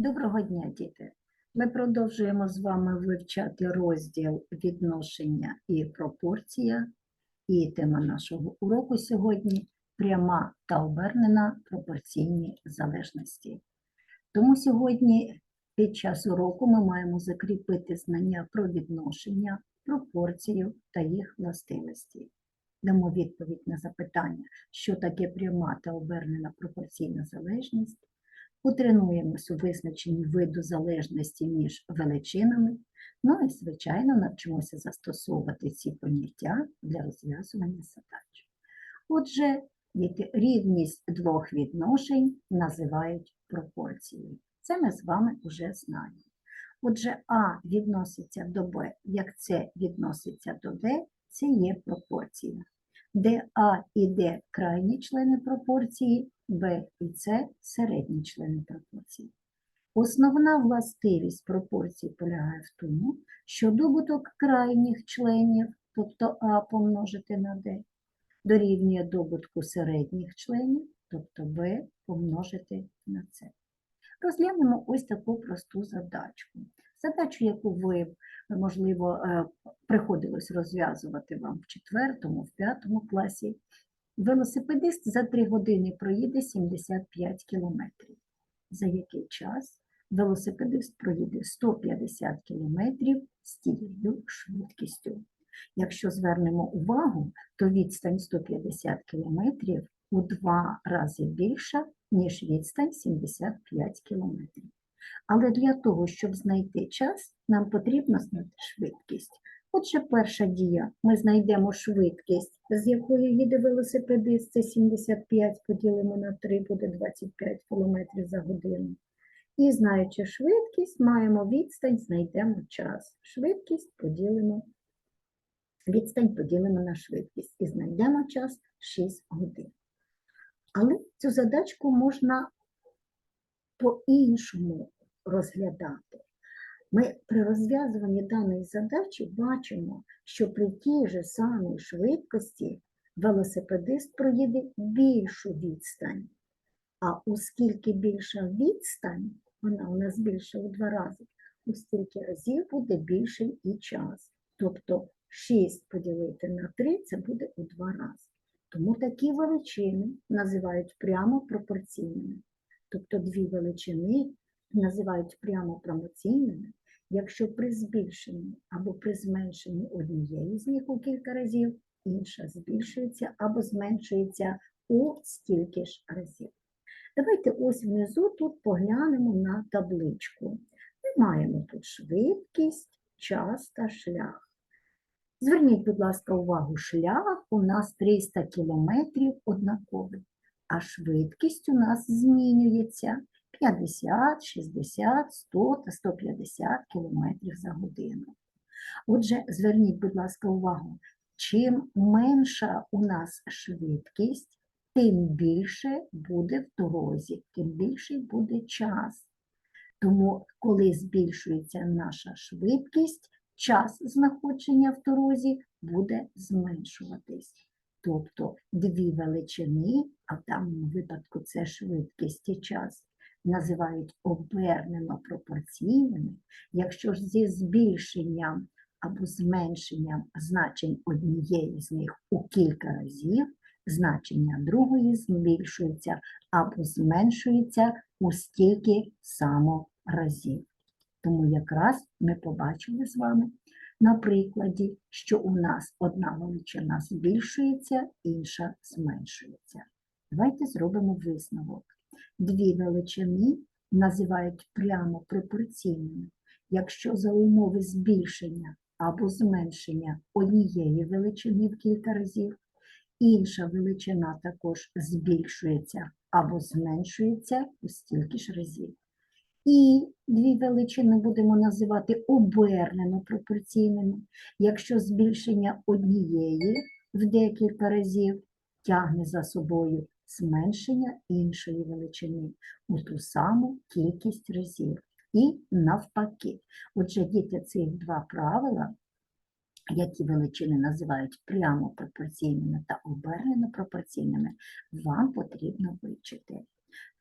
Доброго дня, діти! Ми продовжуємо з вами вивчати розділ відношення і пропорція. І тема нашого уроку сьогодні пряма та обернена пропорційні залежності. Тому сьогодні під час уроку ми маємо закріпити знання про відношення, пропорцію та їх властивості. Дамо відповідь на запитання, що таке пряма та обернена пропорційна залежність, потренуємось у визначенні виду залежності між величинами, ну і, звичайно, навчимося застосовувати ці поняття для розв'язування задач. Отже, рівність двох відношень називають пропорцією. Це ми з вами вже знаємо. Отже, А відноситься до Б, як С відноситься до Д, це є пропорція. Де А і Д крайні члени пропорції, Б і С середні члени пропорції. Основна властивість пропорцій полягає в тому, що добуток крайніх членів, тобто А помножити на Д, дорівнює добутку середніх членів, тобто Б помножити на С. Розглянемо ось таку просту задачку. Задачу, яку ви, можливо, е, приходилось розв'язувати вам в четвертому, в п'ятому класі. Велосипедист за 3 години проїде 75 кілометрів. За який час велосипедист проїде 150 кілометрів з тією швидкістю. Якщо звернемо увагу, то відстань 150 кілометрів у два рази більша, ніж відстань 75 кілометрів. Але для того, щоб знайти час, нам потрібно знайти швидкість. Отже, перша дія. Ми знайдемо швидкість, з якою їде велосипедист, це 75 поділимо на 3, буде 25 км за годину. І знаючи швидкість, маємо відстань, знайдемо час. Швидкість поділимо, відстань поділимо на швидкість і знайдемо час 6 годин. Але цю задачку можна по-іншому розглядати. Ми при розв'язуванні даної задачі бачимо, що при тій же самій швидкості велосипедист проїде більшу відстань. А оскільки більша відстань, вона у нас більша у два рази, у стільки разів буде більший і час. Тобто 6 поділити на 3 це буде у два рази. Тому такі величини називають прямо пропорційними. Тобто дві величини називають прямо пропорційними, якщо при збільшенні або при зменшенні однієї з них у кілька разів, інша збільшується або зменшується у стільки ж разів. Давайте ось внизу тут поглянемо на табличку. Ми маємо тут швидкість, час та шлях. Зверніть, будь ласка, увагу, шлях у нас 300 км однаковий, а швидкість у нас змінюється 50, 60, 100 та 150 км за годину. Отже, зверніть, будь ласка, увагу, чим менша у нас швидкість, тим більше буде в дорозі, тим більший буде час. Тому, коли збільшується наша швидкість, час знаходження в дорозі буде зменшуватись. Тобто дві величини, а в даному випадку це швидкість і час, називають обернено пропорційними, якщо ж зі збільшенням або зменшенням значень однієї з них у кілька разів, значення другої збільшується або зменшується у стільки само разів. Тому якраз ми побачили з вами на прикладі, що у нас одна величина збільшується, інша зменшується. Давайте зробимо висновок. Дві величини називають прямо пропорційними, якщо за умови збільшення або зменшення однієї величини в кілька разів, інша величина також збільшується або зменшується у стільки ж разів. І дві величини будемо називати обернено пропорційними, якщо збільшення однієї в декілька разів тягне за собою зменшення іншої величини у ту саму кількість разів. І навпаки. Отже, діти цих два правила, які величини називають прямо пропорційними та обернено пропорційними, вам потрібно вивчити.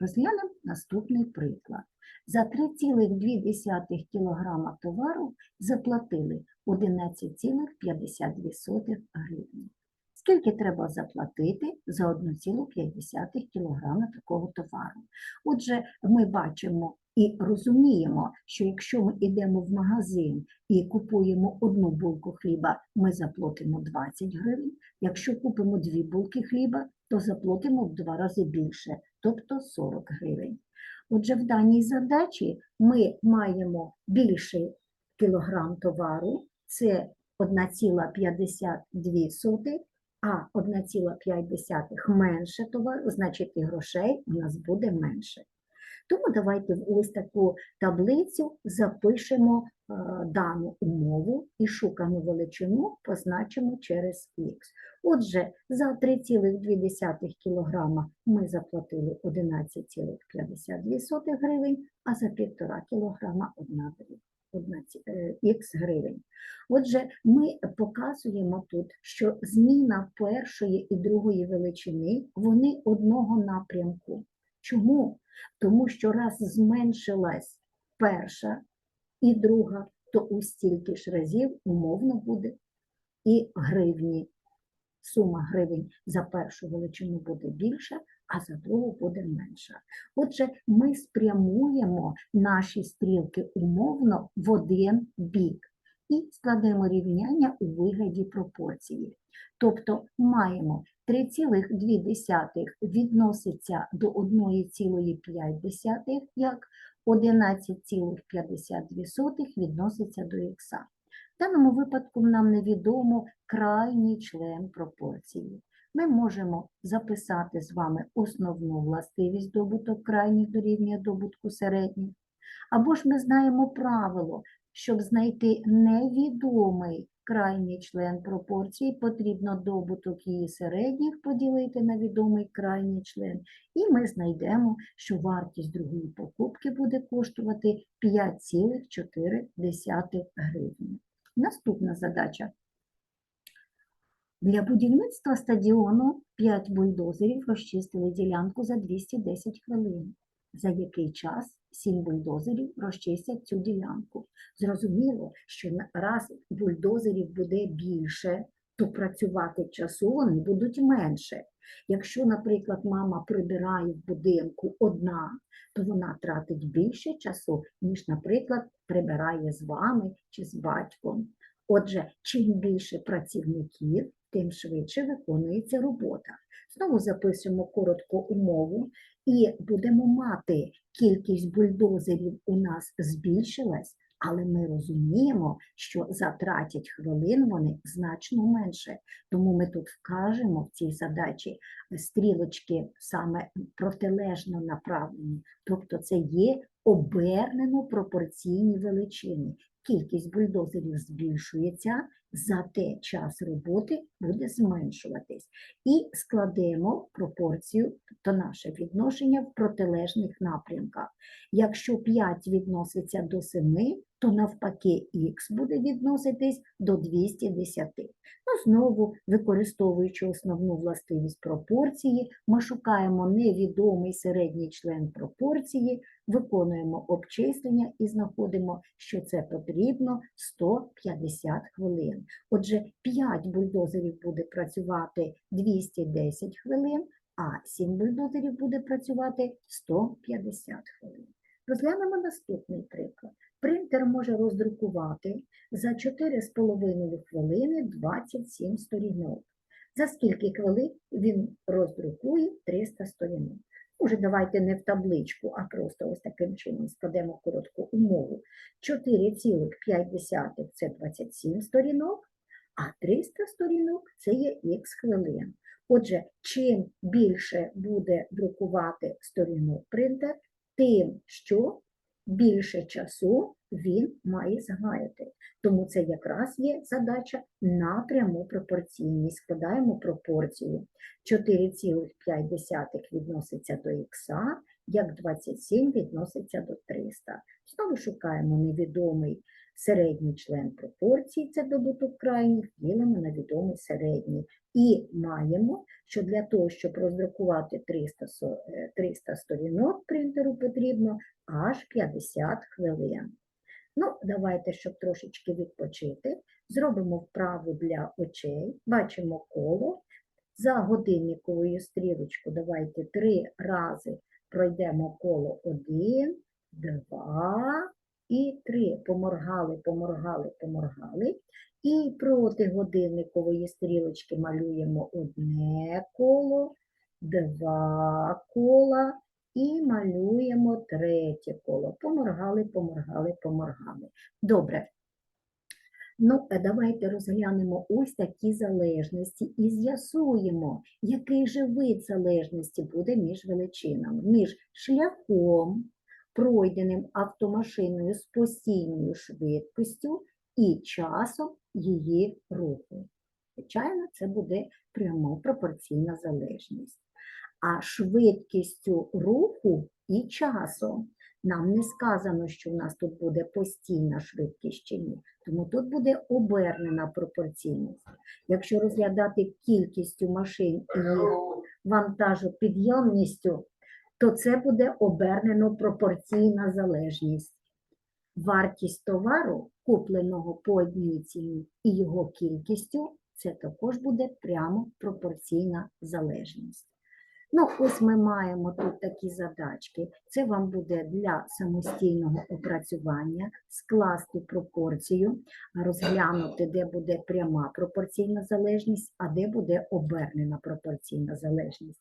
Розглянемо наступний приклад. За 3,2 кг товару заплатили 11,52 гривні. Скільки треба заплатити за 1,5 кг такого товару? Отже, ми бачимо і розуміємо, що якщо ми йдемо в магазин і купуємо одну булку хліба, ми заплатимо 20 гривень. Якщо купимо дві булки хліба, то заплатимо в два рази більше, тобто 40 гривень. Отже, в даній задачі ми маємо більший кілограм товару, це 1,52, а 1,5 менше товару, значить і грошей у нас буде менше. Тому давайте в ось таку таблицю запишемо е, дану умову і шукану величину позначимо через х. Отже, за 3,2 кг ми заплатили 11,52 гривень, а за 1,5 кг 1 х гривень. Отже, ми показуємо тут, що зміна першої і другої величини вони одного напрямку. Чому? Тому що раз зменшилась перша і друга, то у стільки ж разів умовно буде і гривні. Сума гривень за першу величину буде більша, а за другу буде менша. Отже, ми спрямуємо наші стрілки умовно в один бік і складемо рівняння у вигляді пропорції. Тобто маємо 3,2 відноситься до 1,5, як 11,52 відноситься до х. В даному випадку нам невідомо крайній член пропорції. Ми можемо записати з вами основну властивість добуток крайніх дорівнює добутку середніх. Або ж ми знаємо правило, щоб знайти невідомий крайній член пропорції, потрібно добуток її середніх поділити на відомий крайній член, і ми знайдемо, що вартість другої покупки буде коштувати 5,4 гривні. Наступна задача. Для будівництва стадіону 5 бульдозерів розчистили ділянку за 210 хвилин. За який час 7 бульдозерів розчистять цю ділянку? Зрозуміло, що раз бульдозерів буде більше, то працювати часу вони будуть менше. Якщо, наприклад, мама прибирає в будинку одна, то вона тратить більше часу, ніж, наприклад, прибирає з вами чи з батьком. Отже, чим більше працівників, тим швидше виконується робота. Знову записуємо коротко умову і будемо мати кількість бульдозерів у нас збільшилась, але ми розуміємо, що за 30 хвилин вони значно менше. Тому ми тут вкажемо в цій задачі стрілочки саме протилежно направлені, тобто це є обернено пропорційні величини. Кількість бульдозерів збільшується, зате час роботи буде зменшуватись. І складемо пропорцію, тобто наше відношення в протилежних напрямках. Якщо 5 відноситься до 7, то навпаки х буде відноситись до 210. Ну, знову, використовуючи основну властивість пропорції, ми шукаємо невідомий середній член пропорції, виконуємо обчислення і знаходимо, що це потрібно 150 хвилин. Отже, 5 бульдозерів буде працювати 210 хвилин, а 7 бульдозерів буде працювати 150 хвилин. Розглянемо наступний приклад. Принтер може роздрукувати за 4,5 хвилини 27 сторінок. За скільки хвилин він роздрукує 300 сторінок. Уже давайте не в табличку, а просто ось таким чином складемо коротку умову. 4,5 це 27 сторінок, а 300 сторінок це є х хвилин. Отже, чим більше буде друкувати сторінок принтер, тим що більше часу він має згаяти. Тому це якраз є задача напряму пропорційність. Складаємо пропорцію. 4,5 відноситься до х, як 27 відноситься до 300. Знову шукаємо невідомий середній член пропорції, це добуток крайніх, ділимо на відомий середній. І маємо, що для того, щоб роздрукувати 300, е, 300 сторінок принтеру, потрібно аж 50 хвилин. Ну, давайте, щоб трошечки відпочити, зробимо вправу для очей. Бачимо коло. За годинниковою стрілочкою давайте три рази пройдемо коло один, два і три. Поморгали, поморгали, поморгали. І проти годинникової стрілочки малюємо одне коло, два кола і малюємо третє коло. Поморгали, поморгали, поморгали. Добре. Ну, а давайте розглянемо ось такі залежності і з'ясуємо, який же вид залежності буде між величинами, між шляхом, пройденим автомашиною з постійною швидкістю і часом її руху. Звичайно, це буде прямо пропорційна залежність. А швидкістю руху і часом нам не сказано, що в нас тут буде постійна швидкість чи ні. Тому тут буде обернена пропорційність. Якщо розглядати кількістю машин і їх вантажопідйомністю, то це буде обернено пропорційна залежність. Вартість товару, купленого по одній ціні, і його кількістю, це також буде прямо пропорційна залежність. Ну, ось ми маємо тут такі задачки. Це вам буде для самостійного опрацювання скласти пропорцію, розглянути, де буде пряма пропорційна залежність, а де буде обернена пропорційна залежність.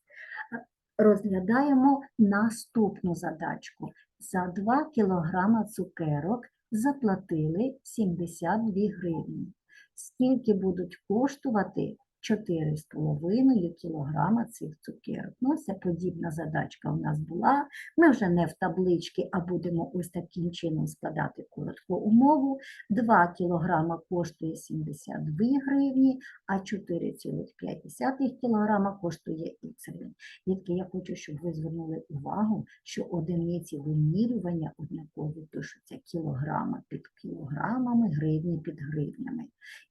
Розглядаємо наступну задачку. За 2 кг цукерок заплатили 72 гривні. Скільки будуть коштувати 4,5 кг цих цукерок? Ну, це подібна задачка у нас була. Ми вже не в табличці, а будемо ось таким чином складати коротку умову. 2 кг коштує 72 гривні, а 4,5 кг коштує гривень. Дітки, я хочу, щоб ви звернули увагу, що одиниці вимірювання однакові пишуться кілограми під кілограмами, гривні під гривнями.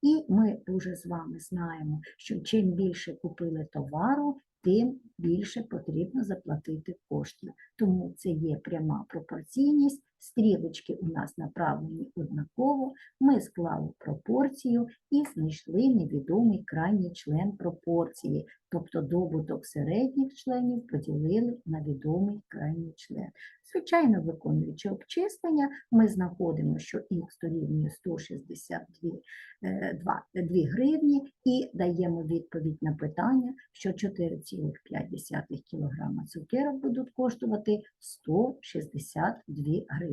І ми дуже з вами знаємо, що чим більше купили товару, тим більше потрібно заплатити коштів. Тому це є пряма пропорційність. Стрілочки у нас направлені однаково. Ми склали пропорцію і знайшли невідомий крайній член пропорції, тобто добуток середніх членів поділили на відомий крайній член. Звичайно, виконуючи обчислення, ми знаходимо, що х дорівнює 162 е, 2 гривні і даємо відповідь на питання, що 4,5 кг цукерок будуть коштувати 162 гривні.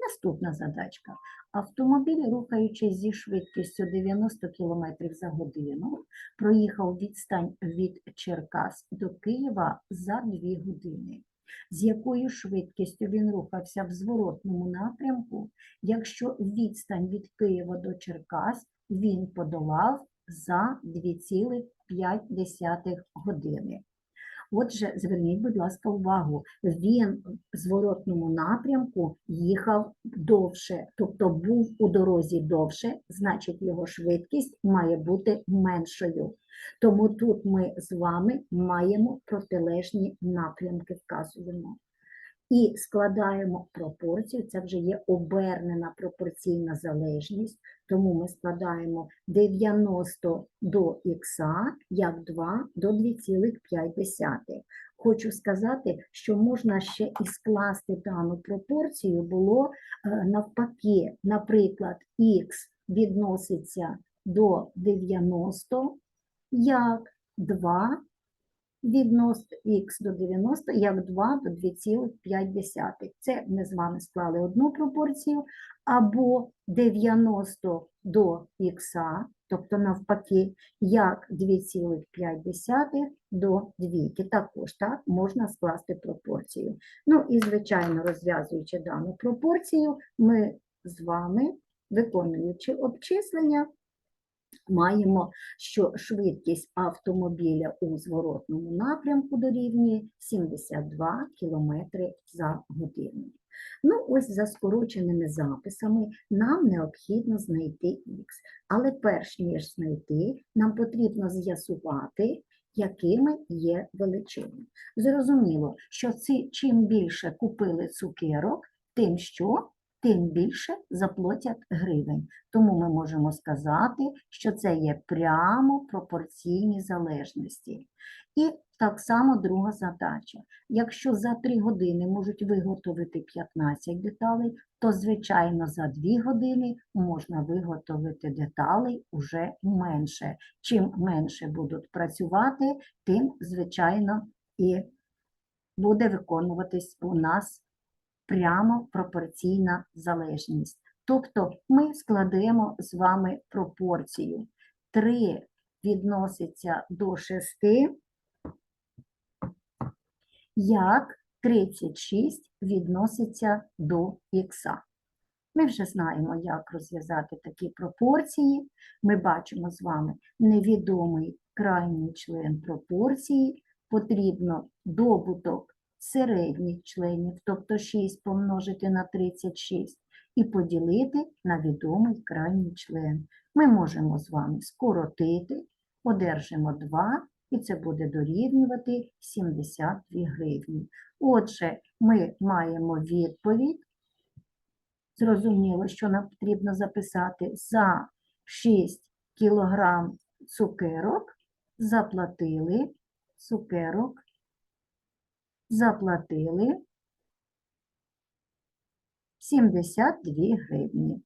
Наступна задачка. Автомобіль, рухаючись зі швидкістю 90 км за годину, проїхав відстань від Черкас до Києва за 2 години. З якою швидкістю він рухався в зворотному напрямку, якщо відстань від Києва до Черкас він подолав за 2,5 години. Отже, зверніть, будь ласка, увагу, він в зворотному напрямку їхав довше, тобто був у дорозі довше, значить його швидкість має бути меншою. Тому тут ми з вами маємо протилежні напрямки, вказуємо. І складаємо пропорцію, це вже є обернена пропорційна залежність, тому ми складаємо 90 до х як 2 до 2,5. Хочу сказати, що можна ще і скласти дану пропорцію було е, навпаки, наприклад, х відноситься до 90 як 2 відносно х до 90 як 2 до 2,5. Це ми з вами склали одну пропорцію, або 90 до х, тобто навпаки, як 2,5 до 2. Також так можна скласти пропорцію. Ну і, звичайно, розв'язуючи дану пропорцію, ми з вами, виконуючи обчислення, маємо, що швидкість автомобіля у зворотному напрямку дорівнює 72 км за годину. Ну, ось за скороченими записами нам необхідно знайти х. Але перш ніж знайти, нам потрібно з'ясувати, якими є величини. Зрозуміло, що ці, чим більше купили цукерок, тим що? Тим більше заплатять гривень. Тому ми можемо сказати, що це є прямо пропорційні залежності. І так само друга задача. Якщо за 3 години можуть виготовити 15 деталей, то, звичайно, за 2 години можна виготовити деталей уже менше. Чим менше будуть працювати, тим, звичайно, і буде виконуватись у нас прямо пропорційна залежність. Тобто ми складемо з вами пропорцію. 3 відноситься до 6, як 36 відноситься до х. Ми вже знаємо, як розв'язати такі пропорції. Ми бачимо з вами невідомий крайній член пропорції, потрібно добуток середніх членів, тобто 6 помножити на 36, і поділити на відомий крайній член. Ми можемо з вами скоротити, одержимо 2, і це буде дорівнювати 72 гривні. Отже, ми маємо відповідь. Зрозуміло, що нам потрібно записати за 6 кг цукерок заплатили цукерок заплатили 72 гривні.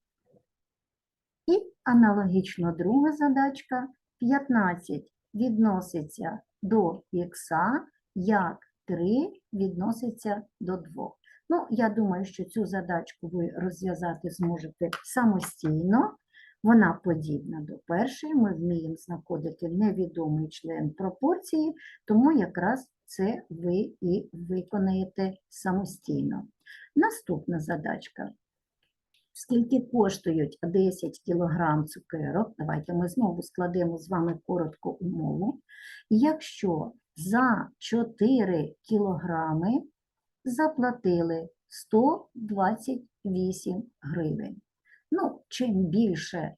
І аналогічно друга задачка 15 відноситься до х, як 3 відноситься до 2. Ну, я думаю, що цю задачку ви розв'язати зможете самостійно. Вона подібна до першої, ми вміємо знаходити невідомий член пропорції, тому якраз це ви і виконаєте самостійно. Наступна задачка. Скільки коштують 10 кг цукерок? Давайте ми знову складемо з вами коротку умову. Якщо за 4 кілограми заплатили 128 гривень. Ну, чим більше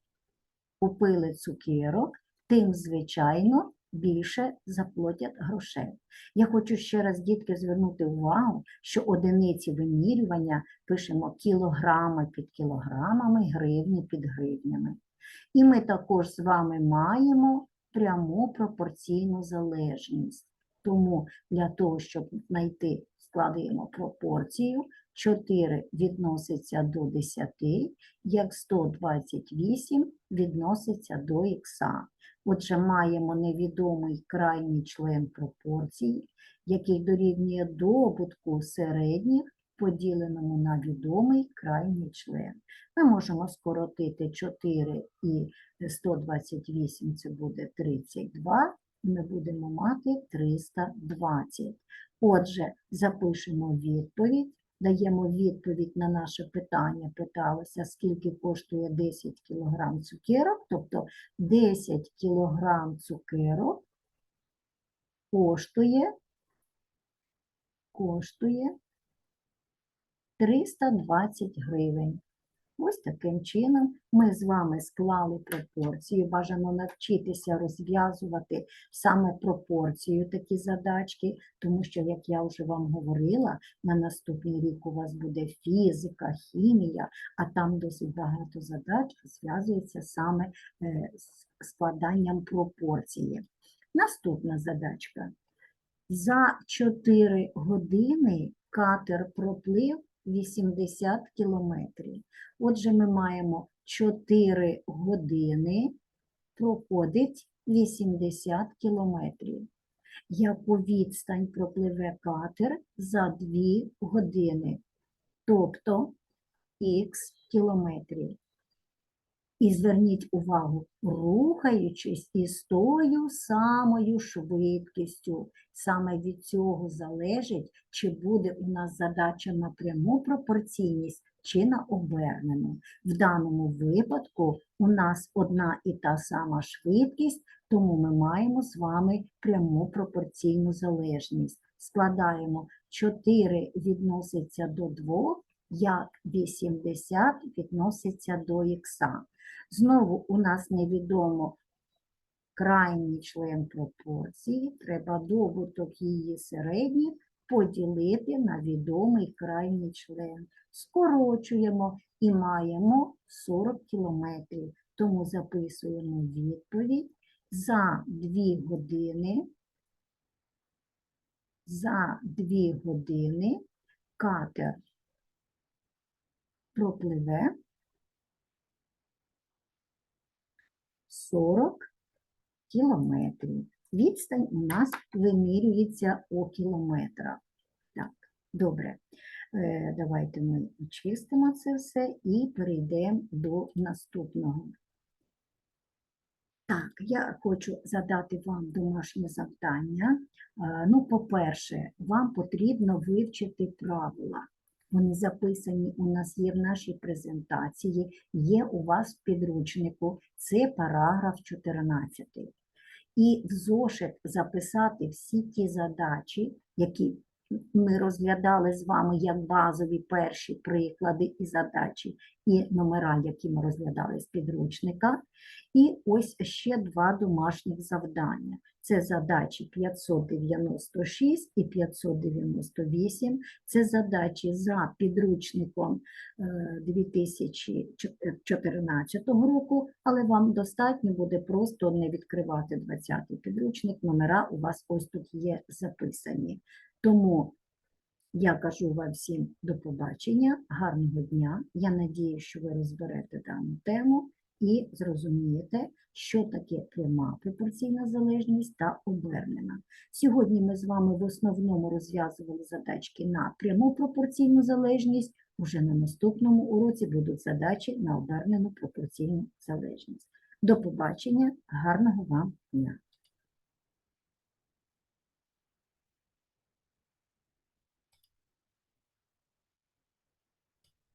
купили цукерок, тим, звичайно, більше заплатять грошей. Я хочу ще раз, дітки, звернути увагу, що одиниці вимірювання пишемо кілограми під кілограмами, гривні під гривнями. І ми також з вами маємо пряму пропорційну залежність. Тому для того, щоб знайти, складаємо пропорцію, 4 відноситься до 10, як 128 відноситься до х. Отже, маємо невідомий крайній член пропорції, який дорівнює добутку середніх, поділеному на відомий крайній член. Ми можемо скоротити 4 і 128, це буде 32, і ми будемо мати 320. Отже, запишемо відповідь даємо відповідь на наше питання, питалося, скільки коштує 10 кг цукерок, тобто 10 кг цукерок коштує, коштує 320 гривень. Ось таким чином ми з вами склали пропорцію. Бажано навчитися розв'язувати саме пропорцію такі задачки, тому що, як я вже вам говорила, на наступний рік у вас буде фізика, хімія, а там досить багато задач зв'язується саме е, з складанням пропорції. Наступна задачка. За 4 години катер проплив 80 кілометрів. Отже, ми маємо 4 години проходить 80 кілометрів. Яку відстань пропливе катер за 2 години, тобто х кілометрів. І зверніть увагу, рухаючись із тою самою швидкістю. Саме від цього залежить, чи буде у нас задача на пряму пропорційність чи на обернену. В даному випадку у нас одна і та сама швидкість, тому ми маємо з вами пряму пропорційну залежність. Складаємо 4 відноситься до 2, як 80 відноситься до х. Знову у нас невідомо крайній член пропорції, треба добуток її середніх поділити на відомий крайній член. Скорочуємо і маємо 40 кілометрів. Тому записуємо відповідь за 2 години. За 2 години катер пропливе 40 кілометрів. Відстань у нас вимірюється у кілометрах. Так, добре. Е, Давайте ми очистимо це все і перейдемо до наступного. Так, я хочу задати вам домашнє завдання. Е, Ну, по-перше, вам потрібно вивчити правила. Вони записані у нас є в нашій презентації, є у вас в підручнику. Це параграф 14. І в зошит записати всі ті задачі, які ми розглядали з вами як базові перші приклади і задачі, і номера, які ми розглядали з підручника. І ось ще два домашніх завдання. Це задачі 596 і 598. Це задачі за підручником е, 2014 року, але вам достатньо буде просто не відкривати 20-й підручник. Номера у вас ось тут є записані. Тому я кажу вам всім до побачення, гарного дня. Я надію, що ви розберете дану тему і зрозумієте, що таке пряма пропорційна залежність та обернена. Сьогодні ми з вами в основному розв'язували задачки на пряму пропорційну залежність. Уже на наступному уроці будуть задачі на обернену пропорційну залежність. До побачення, гарного вам дня!